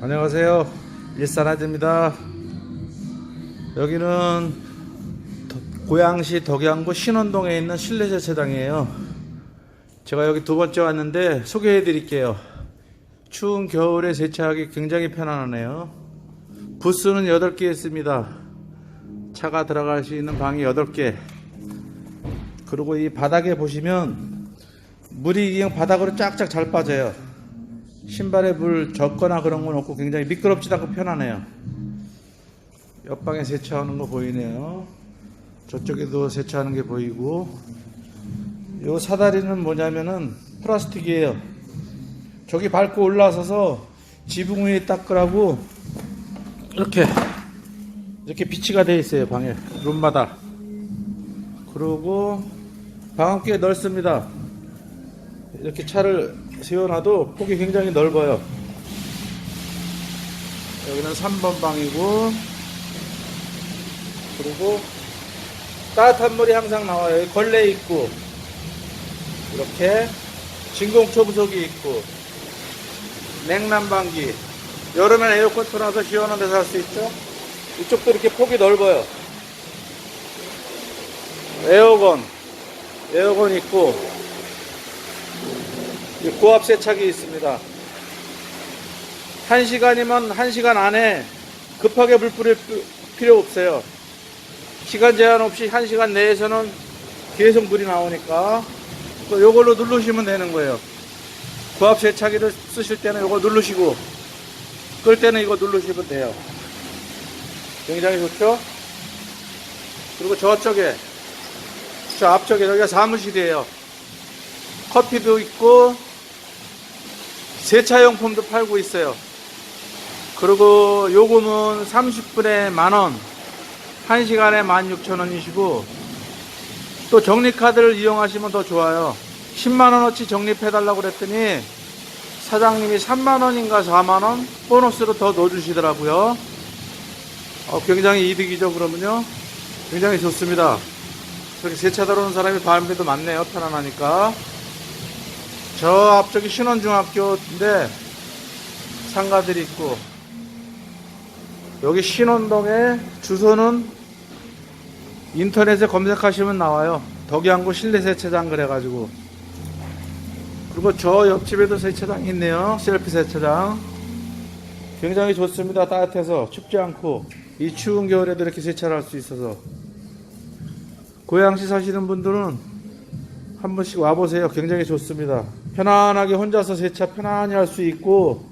안녕하세요. 일산아재입니다. 여기는 더- 고양시 덕양구 신원동에 있는 실내 세차장이에요. 제가 여기 두 번째 왔는데 소개해 드릴게요. 추운 겨울에 세차하기 굉장히 편안하네요. 부스는 8개 있습니다. 차가 들어갈 수 있는 방이 8개. 그리고 이 바닥에 보시면 물이 그냥 바닥으로 쫙쫙 잘 빠져요. 신발에 물 젖거나 그런 건 없고 굉장히 미끄럽지도 않고 편하네요. 옆방에 세차하는 거 보이네요. 저쪽에도 세차하는 게 보이고 요 사다리는 뭐냐면은 플라스틱이에요. 저기 밟고 올라서서 지붕 위에 닦으라고 이렇게 이렇게 비치가 돼 있어요 방에 룸마다. 그리고 꽤 넓습니다. 이렇게 차를 세워놔도 폭이 굉장히 넓어요. 여기는 3번 방이고, 그리고 따뜻한 물이 항상 나와요. 걸레 있고, 이렇게 진공초 부속이 있고, 냉난방기. 여름엔 에어컨 틀어놔서 시원한 데서 할수 있죠? 이쪽도 이렇게 폭이 넓어요. 에어건, 에어건 있고, 이 고압 세차기 있습니다. 한 시간이면 한 시간 안에 급하게 물 뿌릴 피- 필요 없어요. 시간 제한 없이 한 시간 내에서는 계속 물이 나오니까 또 요걸로 누르시면 되는 거예요. 고압 세차기를 쓰실 때는 요거 누르시고 끌 때는 이거 누르시면 돼요. 굉장히 좋죠? 그리고 저쪽에 저 앞쪽에 여기가 사무실이에요. 커피도 있고 세차용품도 팔고 있어요. 그리고 요금은 30분에 만원, 1시간에 16,000원이시고 또 적립카드를 이용하시면 더 좋아요. 10만원어치 적립해달라고 그랬더니 사장님이 3만원인가 4만원 보너스로 더 넣어주시더라고요. 어, 굉장히 이득이죠, 그러면요. 굉장히 좋습니다. 저렇게 세차 들어오는 사람이 밤에도 많네요. 편안하니까. 저 앞쪽이 신원중학교인데 상가들이 있고 여기 신원동에 주소는 인터넷에 검색하시면 나와요. 덕양구 실내 세차장 그래가지고 그리고 저 옆집에도 세차장이 있네요. 셀프 세차장 굉장히 좋습니다. 따뜻해서 춥지 않고 이 추운 겨울에도 이렇게 세차를 할 수 있어서 고양시 사시는 분들은 한 번씩 와보세요. 굉장히 좋습니다. 편안하게 혼자서 세차 편안히 할 수 있고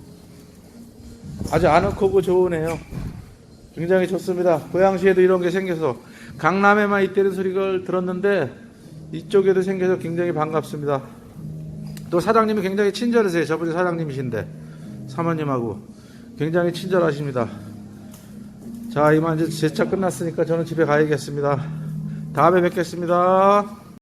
아주 아늑하고 좋으네요. 굉장히 좋습니다. 고양시에도 이런 게 생겨서 강남에만 있다는 소리를 들었는데 이쪽에도 생겨서 굉장히 반갑습니다. 또 사장님이 굉장히 친절하세요. 저분이 사장님이신데 사모님하고 굉장히 친절하십니다. 자 이만 이제 세차 끝났으니까 저는 집에 가야겠습니다. 다음에 뵙겠습니다.